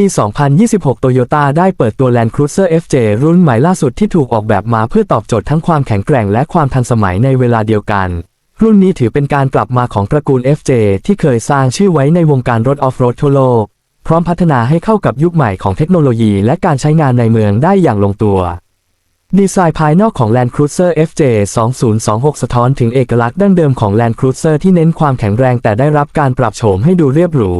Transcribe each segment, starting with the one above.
ปี 2026โตโยต้าได้เปิดตัว Land Cruiser FJ รุ่นใหม่ล่าสุดที่ถูกออกแบบมาเพื่อตอบโจทย์ทั้งความแข็งแกร่งและความทันสมัยในเวลาเดียวกัน รุ่นนี้ถือเป็นการกลับมาของตระกูล FJ ที่เคยสร้างชื่อไว้ในวงการรถออฟโรดทั่วโลก พร้อมพัฒนาให้เข้ากับยุคใหม่ของเทคโนโลยีและการใช้งานในเมืองได้อย่างลงตัวดีไซน์ภายนอกของ Land Cruiser FJ 2026 สะท้อนถึงเอกลักษณ์ดั้งเดิมของ Land Cruiser ที่เน้นความแข็งแรงแต่ได้รับการปรับโฉมให้ดูเรียบหรู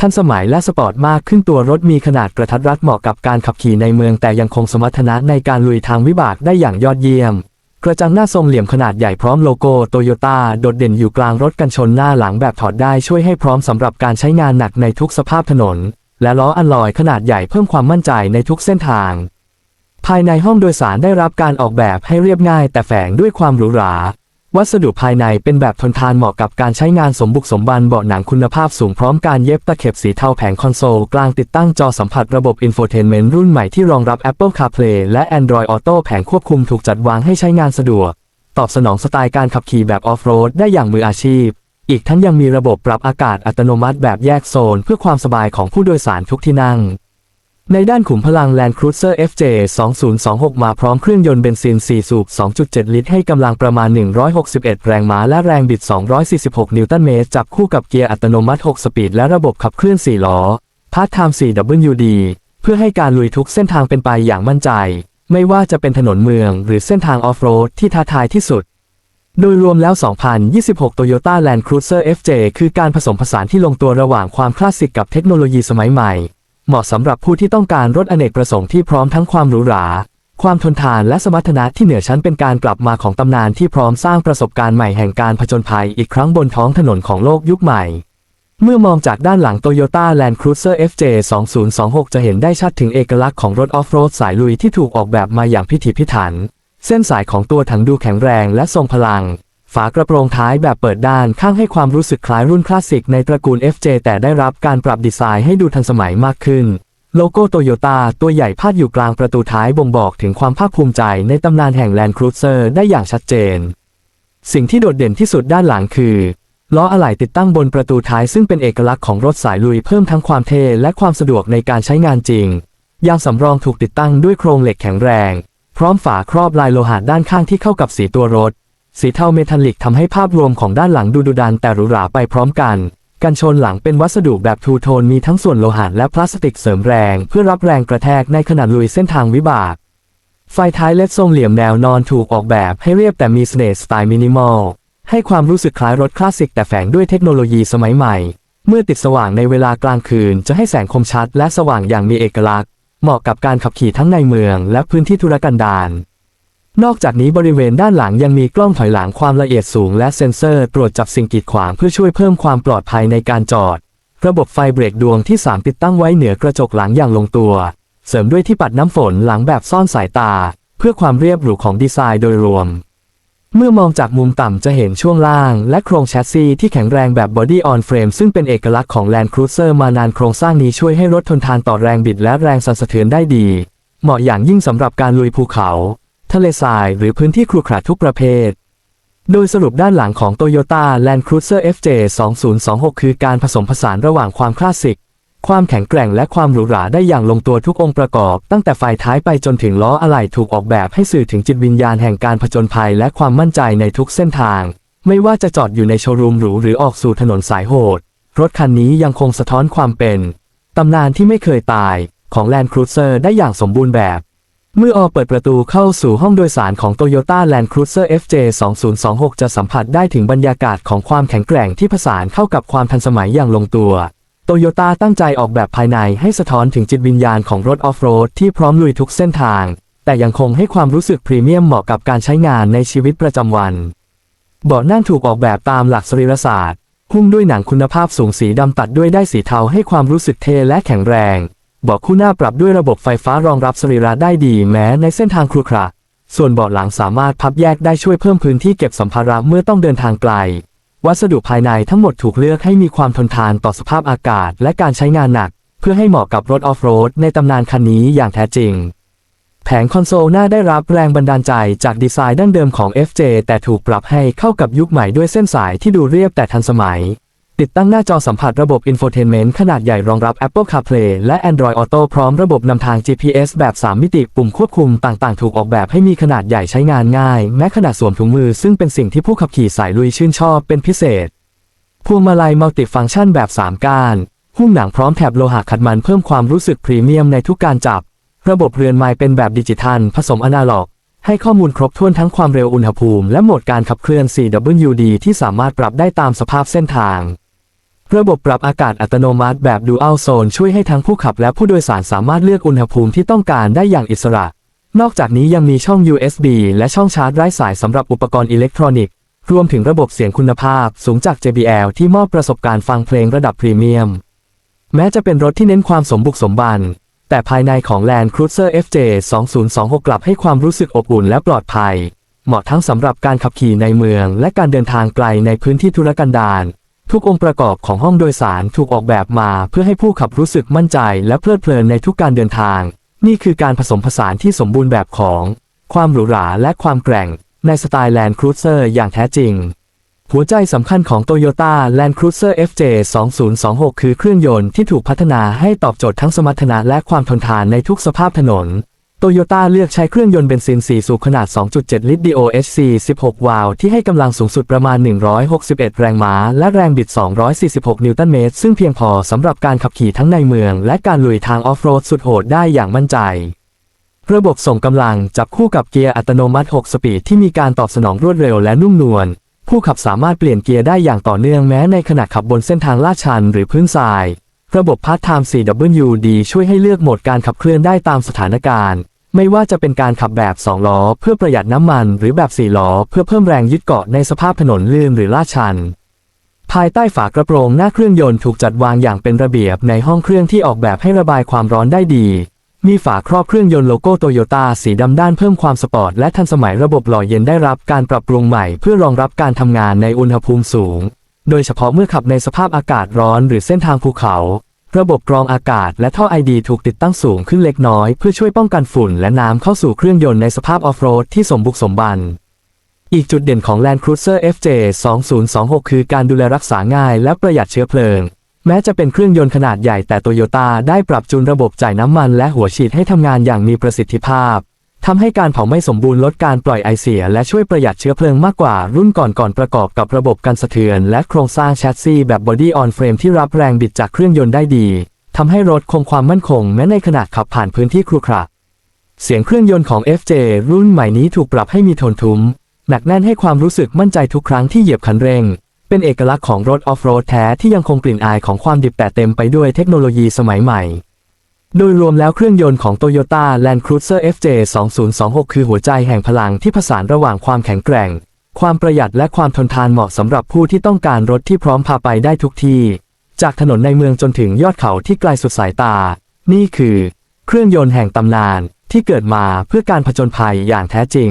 ทันสมัยและสปอร์ตมากขึ้นตัวรถมีขนาดกระทัดรัดเหมาะกับการขับขี่ในเมืองแต่ยังคงสมรรถนะในการลุยทางวิบากได้อย่างยอดเยี่ยม กระจังหน้าทรงเหลี่ยมขนาดใหญ่พร้อมโลโก้โตโยต้าโดดเด่นอยู่กลางรถกันชนหน้าหลังแบบถอดได้ช่วยให้พร้อมสำหรับการใช้งานหนักในทุกสภาพถนน และล้ออัลลอยขนาดใหญ่เพิ่มความมั่นใจในทุกเส้นทาง ภายในห้องโดยสารได้รับการออกแบบให้เรียบง่ายแต่แฝงด้วยความหรูหรา วัสดุภายในเป็นแบบทนทานเหมาะกับการใช้งานสมบุกสมบันเบาะหนังคุณภาพสูงพร้อมการเย็บตะเข็บสีเทาแผงคอนโซล กลางติดตั้งจอสัมผัสระบบอินโฟเทนเมนต์รุ่นใหม่ที่รองรับ Apple CarPlay และ Android Auto แผงควบคุมถูกจัดวางให้ใช้งานสะดวก ตอบสนองสไตล์การขับขี่แบบออฟโรดได้อย่างมืออาชีพ อีกทั้งยังมีระบบปรับอากาศอัตโนมัติแบบแยกโซน เพื่อความสบายของผู้โดยสารทุกที่นั่ง ในด้านขุมพลัง Land Cruiser FJ 2026 มาพร้อมเครื่องยนต์เบนซิน 4 สูบ 2.7 ลิตร ให้กำลังประมาณ 161 แรงม้าและแรงบิด 246 นิวตันเมตร จับคู่กับเกียร์อัตโนมัติ 6 สปีด และระบบขับเคลื่อน 4 ล้อ พาร์ทไทม์ 4WD เพื่อให้การลุยทุกเส้นทางเป็นไปอย่างมั่นใจ ไม่ว่าจะเป็นถนนเมือง หรือเส้นทางออฟโรดที่ท้าทายที่สุด โดยรวมแล้ว 2026 Toyota Land Cruiser FJ คือการผสมผสานที่ลงตัวระหว่างความคลาสสิกกับเทคโนโลยีสมัยใหม่ เหมาะสำหรับผู้ที่ต้องการรถอเนกประสงค์ที่พร้อมทั้งความหรูหรา ความทนทานและสมรรถนะที่เหนือชั้นเป็นการกลับมาของตำนานที่พร้อมสร้างประสบการณ์ใหม่แห่งการผจญภัยอีกครั้งบนท้องถนนของโลกยุคใหม่ เมื่อมองจากด้านหลัง Toyota Land Cruiser FJ 2026 จะเห็นได้ชัดถึงเอกลักษณ์ของรถออฟโรดสายลุยที่ถูกออกแบบมาอย่างพิถีพิถัน เส้นสายของตัวถังดูแข็งแรงและทรงพลัง ฝากระโปรงท้ายแบบเปิดด้านข้างให้ความรู้สึกคล้ายรุ่นคลาสสิกในตระกูล FJ แต่ได้รับการปรับดีไซน์ให้ดูทันสมัยมากขึ้น โลโก้โตโยต้าตัวใหญ่พาดอยู่กลางประตูท้ายบ่งบอกถึงความภาคภูมิใจในตำนานแห่ง Land Cruiser ได้อย่างชัดเจน สิ่งที่โดดเด่นที่สุดด้านหลังคือล้ออะไหล่ติดตั้งบนประตูท้ายซึ่งเป็นเอกลักษณ์ของรถสายลุยเพิ่มทั้งความเท่และความสะดวกในการใช้งานจริง ยางสำรองถูกติดตั้งด้วยโครงเหล็กแข็งแรง พร้อมฝาครอบลายโลหะด้านข้างที่เข้ากับสีตัวรถ สีเทาเมทัลลิกทำให้ภาพรวมของด้านหลังดูดุดันแต่หรูหราไปพร้อมกันกันชนหลังเป็นวัสดุแบบทูโทนมีทั้งส่วนโลหะและพลาสติกเสริมแรง เพื่อรับแรงกระแทกในขณะลุยเส้นทางวิบาก ไฟท้ายเล็ดทรงเหลี่ยมแนวนอนถูกออกแบบให้เรียบแต่มีเสน่ห์สไตล์มินิมอล ให้ความรู้สึกคล้ายรถคลาสสิกแต่แฝงด้วยเทคโนโลยีสมัยใหม่ เมื่อติดสว่างในเวลากลางคืนจะให้แสงคมชัดและสว่างอย่างมีเอกลักษณ์ เหมาะกับการขับขี่ทั้งในเมืองและพื้นที่ธุรกันดาร นอกจากนี้บริเวณด้านหลังยังมีกล้องถอยหลังความละเอียดสูงและเซ็นเซอร์ตรวจจับสิ่งกีดขวางเพื่อช่วยเพิ่มความปลอดภัยในการจอด ระบบไฟเบรกดวงที่ 3 ติดตั้งไว้เหนือกระจกหลังอย่างลงตัว เสริมด้วยที่ปัดน้ำฝนหลังแบบซ่อนสายตา เพื่อความเรียบหรูของดีไซน์โดยรวม เมื่อมองจากมุมต่ำจะเห็นช่วงล่าง และโครงแชสซีที่แข็งแรงแบบ Body on Frame ซึ่งเป็นเอกลักษณ์ของ Land Cruiser มานานโครงสร้างนี้ช่วยให้รถทนทานต่อแรงบิดและแรงสั่นสะเทือนได้ดี เหมาะอย่างยิ่งสำหรับการลุยภูเขา ทะเลทรายหรือพื้นที่ครุขระทุกประเภท โดยสรุปด้านหลังของ Toyota Land Cruiser FJ 2026 คือการผสมผสานระหว่างความคลาสสิก ความแข็งแกร่งและความหรูหราได้อย่างลงตัวทุกองค์ประกอบ ตั้งแต่ไฟท้ายไปจนถึงล้ออะไหล่ถูกออกแบบให้สื่อถึงจิตวิญญาณแห่งการผจญภัยและความมั่นใจในทุกเส้นทาง ไม่ว่าจะจอดอยู่ในโชว์รูมหรูหรือออกสู่ถนนสายโหด รถคันนี้ยังคงสะท้อนความเป็นตำนานที่ไม่เคยตายของ Land Cruiser ได้อย่างสมบูรณ์แบบ เมื่อออเปิดประตูเข้าสู่ห้องโดยสารของ Toyota Land Cruiser FJ 2026 จะสัมผัสได้ถึงบรรยากาศของความแข็งแกร่งที่ผสานเข้ากับความทันสมัยอย่างลงตัว โตโยต้าตั้งใจออกแบบภายในให้สะท้อนถึงจิตวิญญาณของรถออฟโรดที่พร้อมลุยทุกเส้นทาง แต่ยังคงให้ความรู้สึกพรีเมียมเหมาะกับการใช้งานในชีวิตประจำวัน เบาะนั่งถูกออกแบบตามหลักสรีรศาสตร์หุ้มด้วยหนังคุณภาพสูงสีดำตัดด้วยได้สีเทาให้ความรู้สึกเท่และแข็งแรง บาะคู่หน้าปรับด้วยระบบไฟฟ้ารองรับสรีระได้ดีแม้ในเส้นทางครุขระ ส่วนเบาะหลังสามารถพับแยกได้ช่วยเพิ่มพื้นที่เก็บสัมภาระเมื่อต้องเดินทางไกล วัสดุภายในทั้งหมดถูกเลือกให้มีความทนทานต่อสภาพอากาศและการใช้งานหนัก เพื่อให้เหมาะกับรถออฟโรดในตำนานคันนี้อย่างแท้จริง แผงคอนโซลหน้าได้รับแรงบันดาลใจจากดีไซน์ดั้งเดิมของ FJ แต่ถูกปรับให้เข้ากับยุคใหม่ด้วยเส้นสายที่ดูเรียบแต่ทันสมัย ติดตั้งหน้าจอสัมผัสระบบ Infotainment ขนาดใหญ่รองรับ Apple CarPlay และ Android Auto พร้อมระบบนำทาง GPS แบบ 3 มิติปุ่มควบคุมต่างๆ ถูกออกแบบให้มีขนาดใหญ่ใช้งานง่าย แม้ขนาดสวมถุงมือซึ่งเป็นสิ่งที่ผู้ขับขี่สายลุยชื่นชอบเป็นพิเศษ พวงมาลัยมัลติฟังก์ชันแบบ 3 ก้านหุ้มหนังพร้อมแถบโลหะขัดมันเพิ่มความรู้สึกพรีเมียมในทุกการจับ ระบบเรือนไม้เป็นแบบดิจิทัล ผสมอนาล็อกให้ข้อมูลครบถ้วนทั้งความเร็วอุณหภูมิ และโหมดการขับเคลื่อน 4WD ที่สามารถปรับได้ตามสภาพเส้นทาง ระบบปรับอากาศอัตโนมัติแบบ Dual Zone ช่วยให้ทั้งผู้ขับและผู้โดยสารสามารถเลือกอุณหภูมิที่ต้องการได้อย่างอิสระ นอกจากนี้ยังมีช่อง USB และช่องชาร์จไร้สายสำหรับอุปกรณ์อิเล็กทรอนิกส์ รวมถึงระบบเสียงคุณภาพสูงจาก JBL ที่มอบประสบการณ์ฟังเพลงระดับพรีเมียม แม้จะเป็นรถที่เน้นความสมบุกสมบัน แต่ภายในของ Land Cruiser FJ 2026 กลับให้ความรู้สึกอบอุ่นและปลอดภัย เหมาะทั้งสำหรับการขับขี่ในเมือง และการเดินทางไกลในพื้นที่ธุรกันดาร ทุกองค์ประกอบของห้องโดยสารถูกออกแบบมาเพื่อให้ผู้ขับรู้สึกมั่นใจและเพลิดเพลินในทุกการเดินทาง นี่คือการผสมผสานที่สมบูรณ์แบบของ ความหรูหราและความแกร่ง ในสไตล์ Land Cruiser อย่างแท้จริง หัวใจสำคัญของ Toyota Land Cruiser FJ 2026 คือเครื่องยนต์ที่ถูกพัฒนาให้ตอบโจทย์ทั้งสมรรถนะและความทนทานในทุกสภาพถนน โตโยต้าเลือกใช้เครื่องยนต์เบนซิน 4 สูบขนาด 2.7 ลิตร DOHC 16 วาล์วที่ให้กำลังสูงสุดประมาณ 161 แรงม้า และแรงบิด 246 นิวตันเมตร ซึ่งเพียงพอสำหรับการขับขี่ทั้งในเมือง และการลุยทางออฟโรดสุดโหดได้อย่างมั่นใจ ระบบส่งกำลังจับคู่กับเกียร์อัตโนมัติ 6 สปีดที่มีการตอบสนองรวดเร็วและนุ่มนวลผู้ขับสามารถเปลี่ยนเกียร์ได้อย่างต่อเนื่องแม้ในขณะขับบนเส้นทางลาดชันหรือพื้นทราย ระบบพาร์ทไทม์ 4WD ช่วยให้เลือกโหมดการขับเคลื่อนได้ตามสถานการณ์ ไม่ว่าจะเป็นการขับแบบ 2 ล้อ เพื่อประหยัดน้ำมัน หรือแบบ 4 ล้อ เพื่อเพิ่มแรงยึดเกาะในสภาพถนนลื่นหรือลาดชัน ภายใต้ฝากระโปรงหน้าเครื่องยนต์ถูกจัดวางอย่างเป็นระเบียบในห้องเครื่องที่ออกแบบให้ระบายความร้อนได้ดี มีฝาครอบเครื่องยนต์โลโก้โตโยต้าสีดำด้านเพิ่มความสปอร์ตและทันสมัยระบบหล่อเย็นได้รับการปรับปรุงใหม่ เพื่อรองรับการทำงานในอุณหภูมิสูง โดยเฉพาะเมื่อขับในสภาพอากาศร้อนหรือเส้นทางภูเขา ระบบกรองอากาศและท่อไอดีถูกติดตั้งสูงขึ้นเล็กน้อยเพื่อช่วยป้องกันฝุ่นและน้ำเข้าสู่เครื่องยนต์ในสภาพออฟโรดที่สมบุกสมบัน อีกจุดเด่นของ Land Cruiser FJ 2026 คือการดูแลรักษาง่ายและประหยัดเชื้อเพลิง แม้จะเป็นเครื่องยนต์ขนาดใหญ่แต่โตโยต้าได้ปรับจูนระบบจ่ายน้ำมันและหัวฉีดให้ทำงานอย่างมีประสิทธิภาพ ทำให้การเผาไม่สมบูรณ์ลดการปล่อยไอเสีย และช่วยประหยัดเชื้อเพลิงมากกว่ารุ่นก่อนก่อนประกอบกับระบบกันสะเทือน และโครงสร้างแชสซีแบบ Body on Frame ที่รับแรงบิดจากเครื่องยนต์ได้ดีทำให้รถคงความมั่นคงแม้ในขณะขับผ่านพื้นที่ครุขระเสียงเครื่องยนต์ของ FJ รุ่นใหม่นี้ถูกปรับให้มีโทนทุ้ม หนักแน่นให้ความรู้สึกมั่นใจทุกครั้งที่เหยียบคันเร่ง เป็นเอกลักษณ์ของรถออฟโรดแท้ที่ยังคงกลิ่นอายของความดิบแต่เต็มไปด้วยเทคโนโลยีสมัยใหม่ โดยรวมแล้วเครื่องยนต์ของ Toyota Land Cruiser FJ 2026 คือหัวใจแห่งพลังที่ผสานระหว่างความแข็งแกร่ง ความประหยัดและความทนทานเหมาะสำหรับผู้ที่ต้องการรถที่พร้อมพาไปได้ทุกที่ จากถนนในเมืองจนถึงยอดเขาที่ไกลสุดสายตา นี่คือ เครื่องยนต์แห่งตำนานที่เกิดมาเพื่อการผจญภัยอย่างแท้จริง